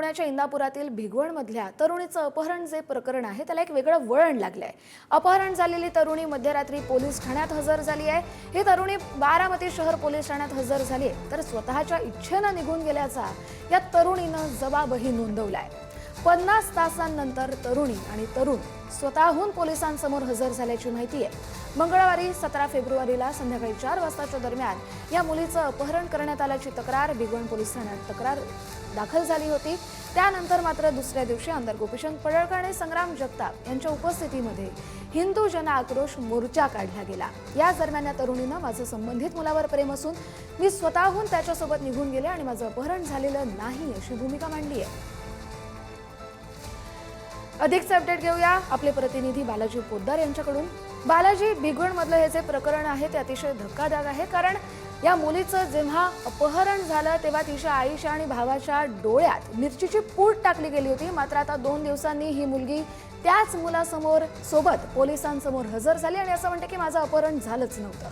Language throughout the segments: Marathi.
पुण्याच्या इंदापुरातील भिगवणमधल्या तरुणीचं अपहरण जे प्रकरण आहे त्याला एक वेगळं वळण लागलं आहे अपहरण झालेली तरुणी मध्यरात्री पोलीस ठाण्यात हजर झाली आहे. ही तरुणी बारामती शहर पोलीस ठाण्यात हजर झाली आहे. तर स्वतःच्या इच्छेनं निघून गेल्याचा या तरुणीनं जबाबही नोंदवला आहे पन्नास तासांनंतर तरुणी आणि तरुण स्वतःहून पोलिसांसमोर हजर झाल्याची माहिती आहे. मंगळवारी सतरा फेब्रुवारीला संध्याकाळी चार वाजताच्या दरम्यान या मुलीचं अपहरण करण्यात आल्याची तक्रार भिगवण पोलीस ठाण्यात तक्रार दाखल झाली होती. त्यानंतर मात्र दुसऱ्या दिवशी आमदार गोपीचंद पडळकर आणि संग्राम जगताप यांच्या उपस्थितीमध्ये हिंदू जन आक्रोश मोर्चा काढला गेला. या दरम्यान या तरुणीनं माझं संबंधित मुलावर प्रेम असून मी स्वतःहून त्याच्यासोबत निघून गेले आणि माझं अपहरण झालेलं नाही अशी भूमिका मांडली आहे. अधिकचे अपडेट घेऊया. आपले प्रतिनिधी बालाजी पोद्दार यांच्याकडून. बालाजी भिगवण मधलं हे जे प्रकरण आहे ते अतिशय धक्कादायक आहे. कारण या मुलीचं जेव्हा अपहरण झालं तेव्हा तिच्या आईच्या आणि भावाच्या डोळ्यात मिरचीची पूड टाकली गेली होती. मात्र आता दोन दिवसांनी ही मुलगी त्याच मुलासमोर सोबत पोलिसांसमोर हजर झाली आणि असं म्हणते की माझं अपहरण झालंच नव्हतं.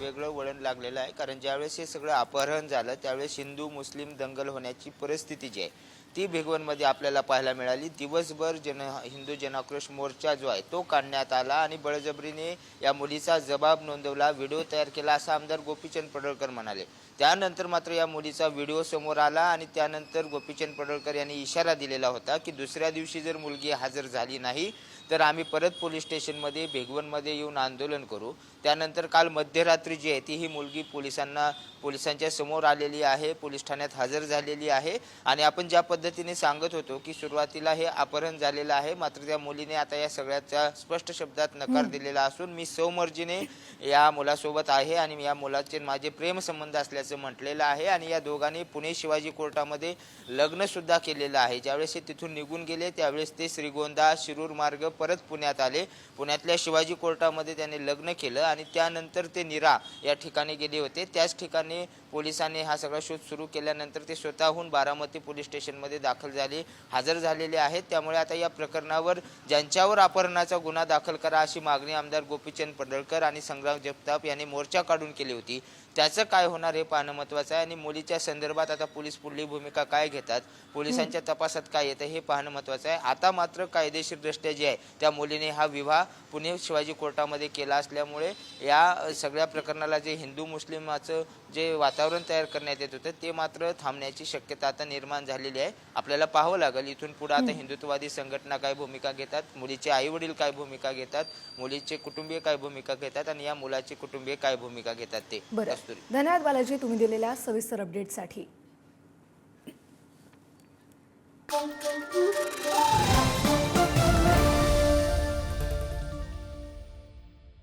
वेगळं वळण लागलेलं आहे. कारण ज्यावेळेस हे सगळं अपहरण झालं त्यावेळेस हिंदू मुस्लिम दंगल होण्याची परिस्थिती जी आहे ती भिगवणमध्ये आपल्याला पाहायला मिळाली. दिवसभर जन हिंदू जनाक्रोश मोर्चा जो आहे तो काढण्यात आला आणि बळजबरीने या मुलीचा जबाब नोंदवला व्हिडिओ तयार केला असं आमदार गोपीचंद पडळकर म्हणाले. त्यानंतर मात्र या मुलीचा व्हिडिओ समोर आला आणि त्यानंतर गोपीचंद पडळकर यांनी इशारा दिलेला होता की दुसऱ्या दिवशी जर मुलगी हजर झाली नाही तर आम्ही परत पोलीस स्टेशनमध्ये भिगवणमध्ये येऊन आंदोलन करू. त्यानंतर काल मध्यरात्री जी आहे ती ही मुलगी पोलिसांना पोलिसांच्या समोर आलेली आहे पोलीस ठाण्यात हजर झालेली आहे. आणि आपण ज्या पद्धतीने सांगत होतो की सुरुवातीला हे अपहरण झालेलं आहे मात्र त्या मुलीने आता या सगळ्याच्या स्पष्ट शब्दात नकार दिलेला असून मी सौमर्जीने या मुलासोबत आहे आणि या मुलाचे माझे प्रेमसंबंध असल्याचं म्हटलेलं आहे. आणि या दोघांनी पुणे शिवाजी कोर्टामध्ये लग्न सुद्धा केलेलं आहे. ज्यावेळेस हे तिथून निघून गेले त्यावेळेस ते श्रीगोंदा शिरूर मार्ग परत पुण्यात आले. पुण्यातल्या शिवाजी कोर्टामध्ये त्याने लग्न केलं आणि त्यानंतर ते निरा या ठिकाणी गेले होते. त्याच ठिकाणी पोलिसांनी हा सगळा शोध सुरू केल्यानंतर ते स्वतःहून बारामती पोलीस स्टेशनमध्ये दाखल झाले हजर झालेले आहेत. त्यामुळे आता या प्रकरणावर ज्यांच्यावर अपहरणाचा गुन्हा दाखल करा अशी मागणी आमदार गोपीचंद पडळकर आणि संग्राम जगताप यांनी मोर्चा काढून केली होती. त्याचं काय होणार हे पाहणं महत्त्वाचं आहे आणि मुलीच्या संदर्भात आता पोलीस पुढली भूमिका काय घेतात पोलिसांच्या तपासात काय येतं हे पाहणं महत्त्वाचं आहे. आता मात्र कायदेशीरदृष्ट्या जे आहे त्या मुलीने हा विवाह पुणे शिवाजी कोर्टामध्ये केला असल्यामुळे या सगळ्या प्रकरणाला जे हिंदू मुस्लिमाचं जे वातावरण तयार करण्यात येत होतं. ते मात्र थांबण्याची शक्यता आता निर्माण झालेली आहे. आपल्याला पाहावं लागेल इथून पुढे आता हिंदुत्ववादी संघटना काय भूमिका घेतात? मुलीचे आई वडील काय भूमिका घेतात? मुलीचे कुटुंबीय काय भूमिका घेतात? आणि या मुलाचे कुटुंबीय काय भूमिका घेतात ते? बरं. धन्यवाद बालाजी तुम्ही दिलेल्या सविस्तर अपडेटसाठी